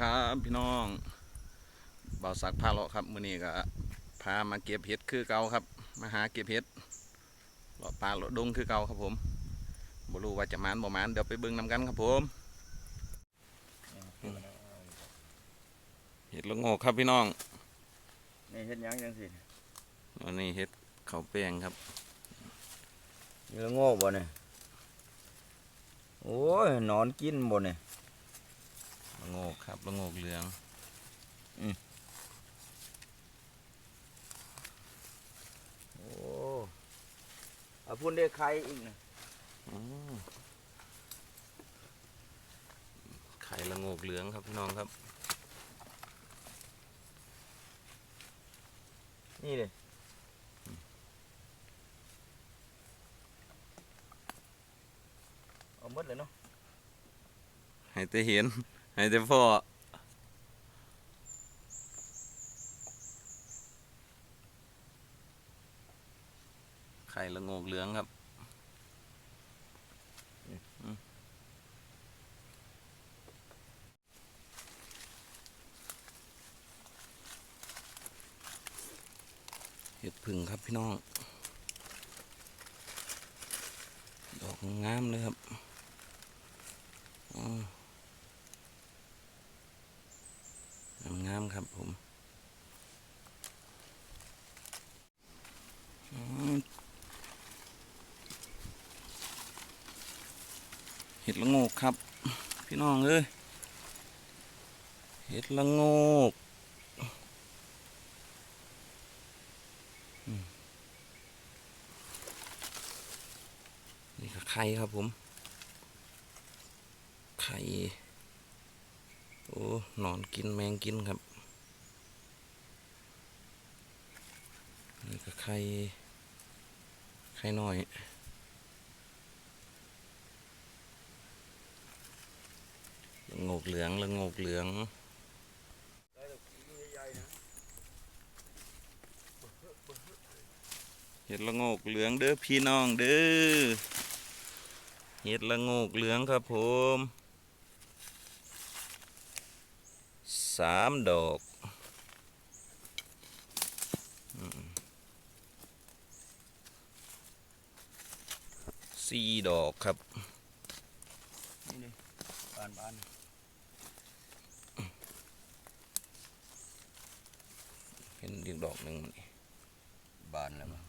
ครับพี่น้องบ่าวสักพาเลาะครับมื้อนี้ก็พามาเก็บเห็ดคือเก่าครับ มาหาเก็บเห็ดเลาะป่าเลาะดงคือเก่าครับผมบ่รู้ว่าจะมานบ่มานเดี๋ยวไปเบิ่งนํกันครับผมเห็ดละโงกครับพี่น้องนี่เฮ็ดหยังจังสิวันนี้เห็ดข้าวแป้งครับนี่ละโง่บ่เนี่ยโอ้ยนอนกินบ่เนี่ยละ โงกครับละโงกเหลืองอืโอ้เอาพุ่นได้ไข่อีกนะออไข่ละโงกเหลืองครับพี่น้องครับ นี่เลยเอาหมดเลยเนาะให้แต่เห็น ให้แต่พ่อไข่ละงกเหลืองครับเห็ดผึ่งครับพี่น้อง ดอกงามเลยครับอ๋องามๆ ครับผมเห็ดละโงกครับ พี่น้องเอ้ยเห็ดละโงกอืมนี่ก็ไข่ครับผม ไข่ โอ้หนอนกินแมงกินครับ นี่ก็ ไข่ไข่น้อยละงกเหลืองละงกเหลืองเห็ดละงกเหลืองเด้อพี่น้องเด้อเห็ดละงกเหลืองครับผมสามดอกอ สี่ดอกครับนี่เลยบานบานเห็นอีกดอกหนึ่งนี่บานแล้วมั้ง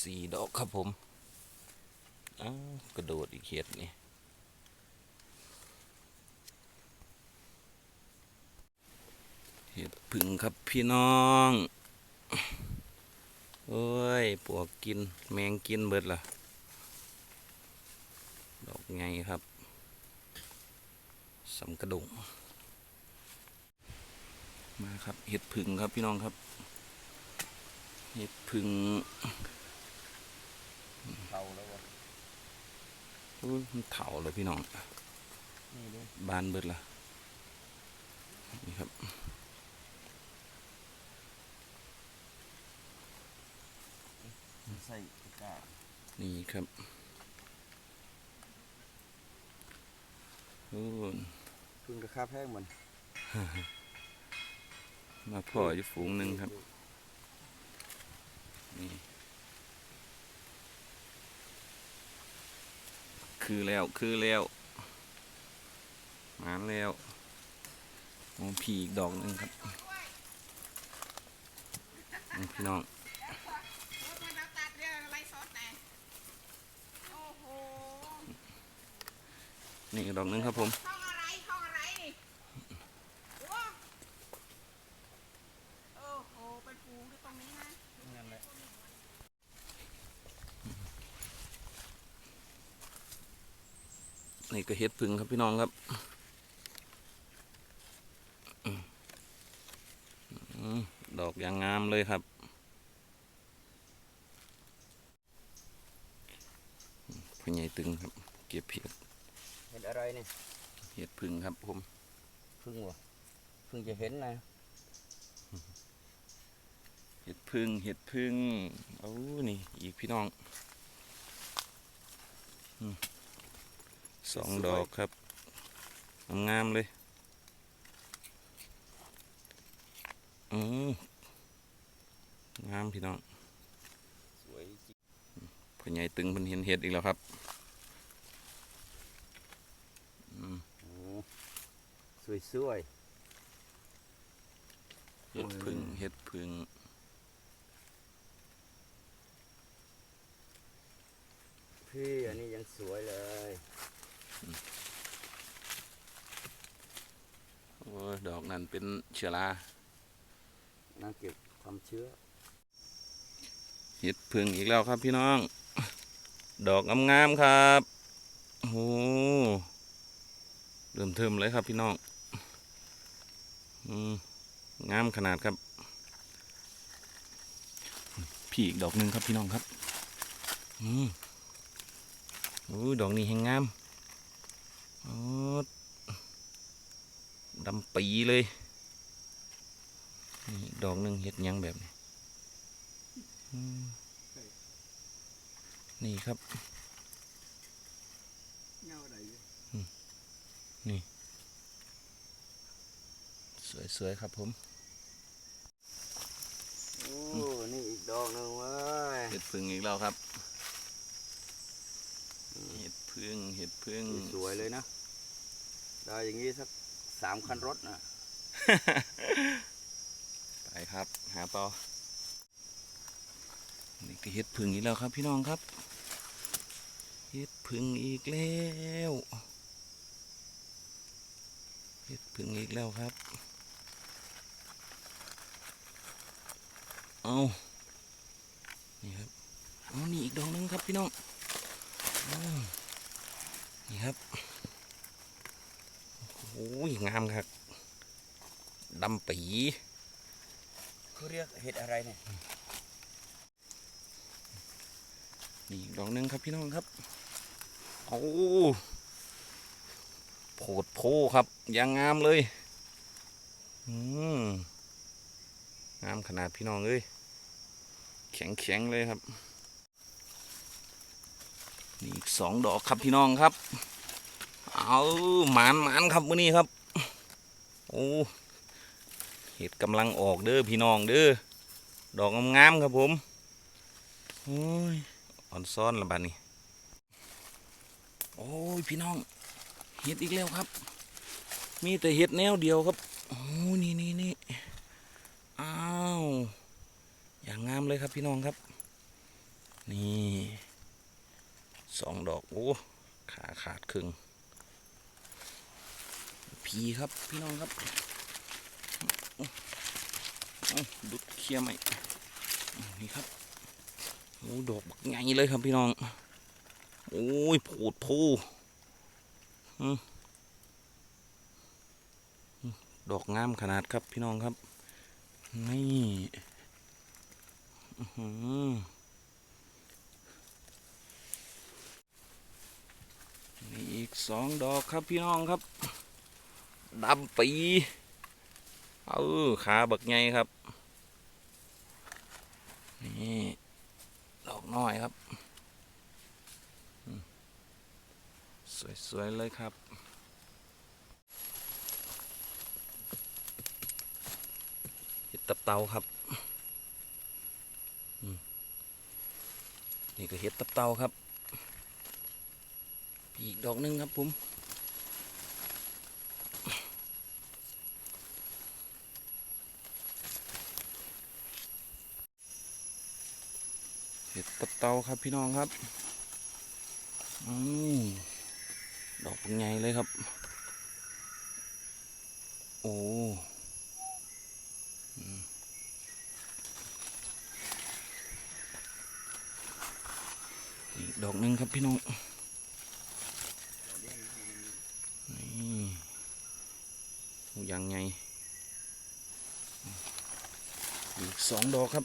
สี่ดอกครับผมอ้าวกระโดดอีกเห็ดนี่เห็ดผึ่งครับพี่น้อง โอ้ยปวกกินแมงกินเบิดละดอกไงครับสำกระดงมาครับเห็ดผึ่งครับพี่น้องครับ เห็ดผึ่งเท่าแล้ววะอุ้ยมันเถาเลยพี่น้องนี่เลยบานเบิดละนี่ครับ ใส่ตะกร้านี่ครับโอ้ยพึ่งราคาแพงเหมือนมาพ่ออยู่ฝูงหนึ่งครับ นี่ คือแล้วคือแล้วมาแล้วมองผีอีกดอกหนึงครับนี่พี่น้อง มันเอาตัดเรื่องอะไรซอสไหนโอ้โห นี่อีกดอกหนึงครับผมห้องอะไรห้องอะไรนี่โอ้โอ้โหเป็นฟูงที่ตรงนี้นะนั่นแหละนี่ก็เห็ดผึ่งครับพี่น้องครับอืมอืมดอกอย่างงามเลยครับพ่อใหญ่ตึงครับ เก็บเห็ดเห็น อะไรนี่เห็ดผึ่งครับผมพึ่งวะพึ่งจะเห็นนะเห็ดผึ่งเห็ดผึ่งเอานี่อีกพี่น้องอืมสองดอกครับงามๆเลยอืมงามพี่น้องสวยจริงพ่อใหญ่ตึงเพิ่นเห็นเห็ดอีกแล้วครับอืม โอ้ สวยสวยเห็ดพึ่งเห็ดพึ่งๆพี่อันนี้ยังสวยเลยโอ้ยดอกนั้นเป็นเชื้อราน่าเก็บทำเชื้อเห็ดพึ่งอีกแล้วครับพี่น้อง ดอกงามๆครับโอ้โหเริ่มเทิมเลยครับพี่น้องอืม งามขนาดครับ พี่อีกดอกหนึ่งครับพี่น้องครับอืมโอ้ยดอกนี้แหงงามโอ้ดำปีเลยนี่อีกดอกหนึ่งเห็ดหยังแบบนี้อืมนี่ครับเงาใด สวยๆครับผมโอ้นี่อีกดอกหนึ่งเว้ยเห็ดพึ่งอีกแล้วครับ เห็ดพึ่งเห็ดพึ่งสวยเลยนะได้อย่างงี้สักสามคันรถนะไปครับ หาต่อนี่ก็เห็ดพึ่งอีกแล้วครับ พี่น้องครับเห็ดพึ่งอีกแล้วเห็ดพึ่งอีกแล้วครับ เอานี่ครับเอานี่อีกดอกหนึงครับพี่น้องอ้าวนี่ครับโอ้ยงามครับดำปีเขาเรียกเห็ดอะไรเนี่ยนี่อีกดอกหนึงครับพี่น้องครับโอ้โผดโพครับอยังงามเลย อืมงามขนาดพี่น้องเอ้ย แข็งแข็งๆเลยครับ นี่อีกสองดอกครับพี่น้องครับ เอาหมานหมานครับมื้อนี้ครับ โอ้เห็ดกำลังออกเด้อพี่น้องเด้อ ดอกงามๆครับผมโอ้ยอ่อนซ้อนละบัดนี้ โอ้ยพี่น้อง เห็ดอีกแล้วครับ มีแต่เห็ดแนวเดียวครับ โอ้นี่นี่นี่อ้าว อย่างงามเลยครับพี่น้องครับ นี่สองดอกโอ้ขาขาดครึ่งพีครับพี่น้องครับเอาดุดเคลียร์ไหมนี่ครับโอ้ดอกบักใหญ่เลยครับพี่น้องโอ้ยโผดโพอืมอืมดอกงามขนาดครับพี่น้องครับนี่ นี่อีกสองดอกครับพี่น้องครับดำปีเออขาบักใหญ่ครับ นี่ดอกน้อยครับ สวย ๆ เลยครับเห็ดตับเตาครับอืม นี่ก็เห็ดตับเตาครับ อีกดอกหนึงครับผมเห็ดตับเตาครับพี่น้องครับอืมดอกเป็นไงเลยครับ โอ้มอีก ดอกหนึ่งครับพี่น้องนี่ยังไงอีกสองดอกครับ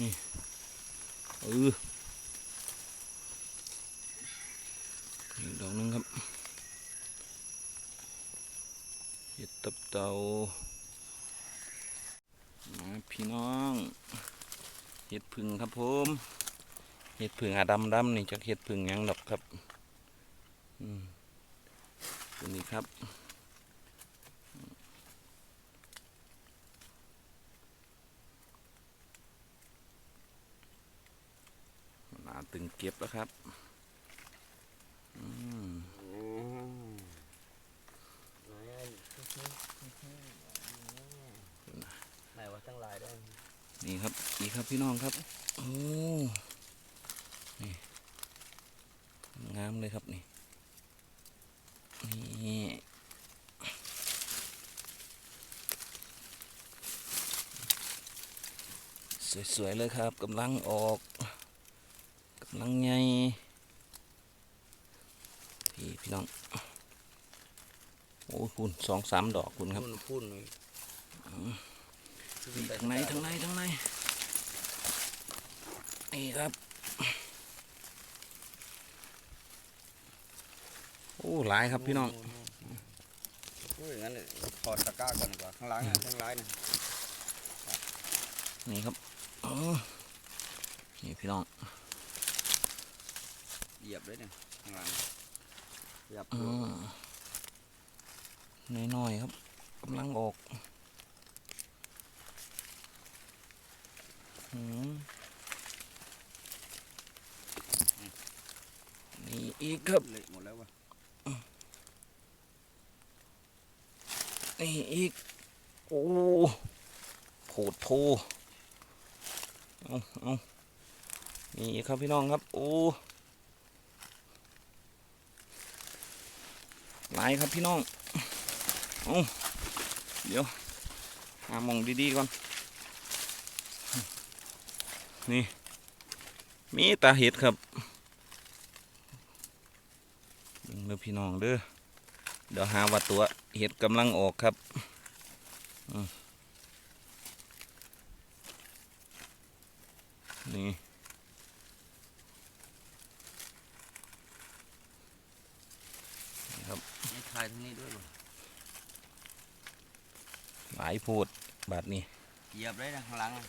นี่อออีกดอกหนึงครับเห็ดตับเตามาพี่น้อง เห็ดผึ่งครับผมเห็ดผึ่งอาดำดำๆนี่จากเห็ดผึ่งหยังดอกครับออืมตัวนี้ครับหนาตึงเก็บแล้วครับอืมไหนว่าทั้งหลายได้ นี่ครับนี่ครับพี่น้องครับโอ้นี่งามเลยครับนี่นี่สวย ๆ เลยครับกำลังออกกำลังใหญ่พี่พี่น้อง โอ้คุณสองสามดอกคุณครับพุ่นพุ่นเลย ทางในทางในทางในนี่ครับ โอ้หลายครับพี่น้องโอ้ยงั้นเลยถอดตะกร้าก่อนดีกว่าข้างหล่างอะข้างหล่างนี่นี่ครับอ๋อนี่พี่น้องเหยียบเลยเนี่ยข้างหล่างเหยียบอืมน้อยๆครับกำลังออกอืม นี่อีกครับเละหมดแล้ววะนี่อีก โอ้โผดโพเอาเอานี่อีกครับพี่น้องครับ โอ้หลายครับพี่น้องเอาเดี๋ยว หาหมองดีๆก่อน นี่ มีตาเห็ดครับเบิ่งเด้อพี่น้องเด้อเดี๋ยวหาว่าตัวเห็ดกำลังออกครับอืมนี่ไม่ทายทั้งนี้ด้วยบ่หลายโพดบาดนี้เหยียบเลยนะข้างหล่างอะ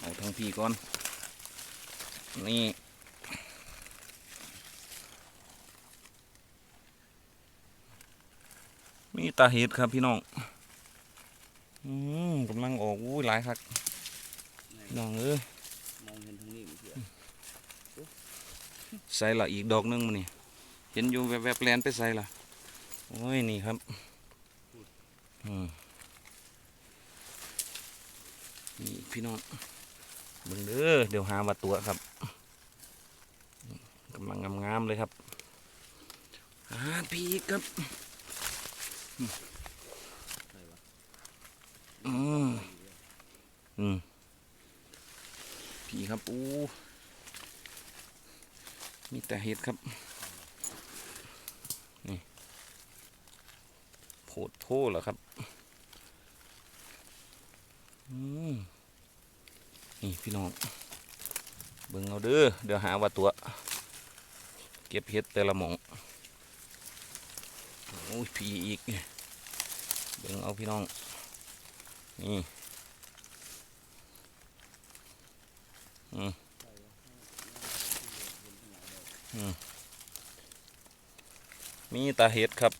เอาทั้งพี่ก่อน นี่มีตาเห็ดครับพี่น้อง อืมกำลังออกอุ้ยหลายครับน้องเอ้ยมองเห็นทางนี้มันเสียใส่ละอีกดอกหนึงมันนี่เห็นอยู่แวบๆแลนไปใส่ละโอ้ยนี่ครับอืมนี่พี่น้อง เบิ่งเด้อเดี๋ยวหาว่าตัวครับกำลังงามๆเลยครับอาพีครับอืมอืมพีครับอู้มีแต่เห็ดครับนี่โผดโพเหรอครับ อืม นี่พี่น้องเบิ่งเอาเด้อเดี๋ยวหาว่าตัว เก็บเห็ดแต่ละหมองโอ้ยพี่อีกเบิ่งเอาพี่น้อง นี่อืมมีตาเห็ดครับ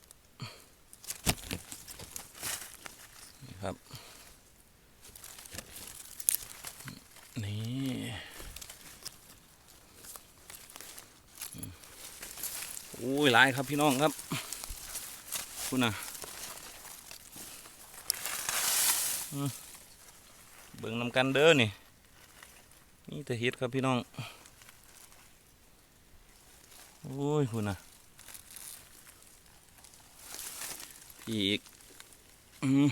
นี่ครับ นี่อุ้ยหลายครับพี่น้องครับ คุณนะเบิ่งนำกันเด้อนี่มีแต่เห็ดครับพี่น้องโอ้ยคุณนะอีก อืม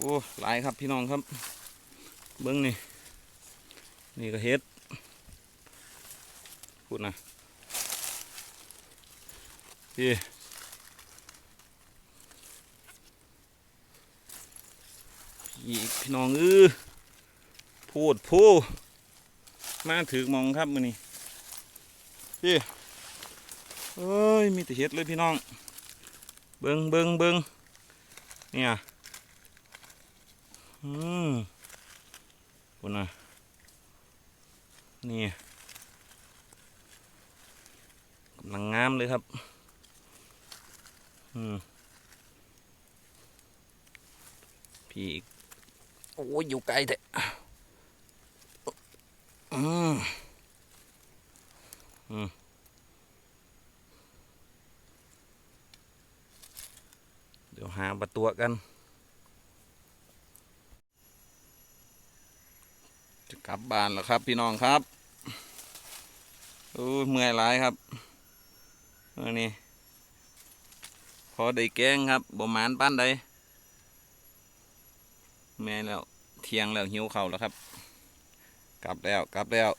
โอ้หลายครับพี่น้องครับ เบิ้งนี่ นี่ก็เฮ็ดพูดนะพี่อีกพี่น้องเออพูดพูมาถือมองครับมือนี่พี่เอ้ย มีแต่เห็ดเลยพี่น้อง เบิงเบิงเบิงเนี่ย อืมคุณน่ะนี่กำลังงามเลยครับ อืม พี่อีก โอ้ยอยู่ไกลแท้อืม อืมเดี๋ยวหาประตัวกัน จะก ลับบ้านแล้วครับ พี่น้องครับโอ้เมื่อยหลายครับอันนี้พอได้แกงครับบ่หมานปั้นใดแม่แล้วเที่ยงแล้วหิวเข่าแล้วครับ กลับแล้วกลับแล้ว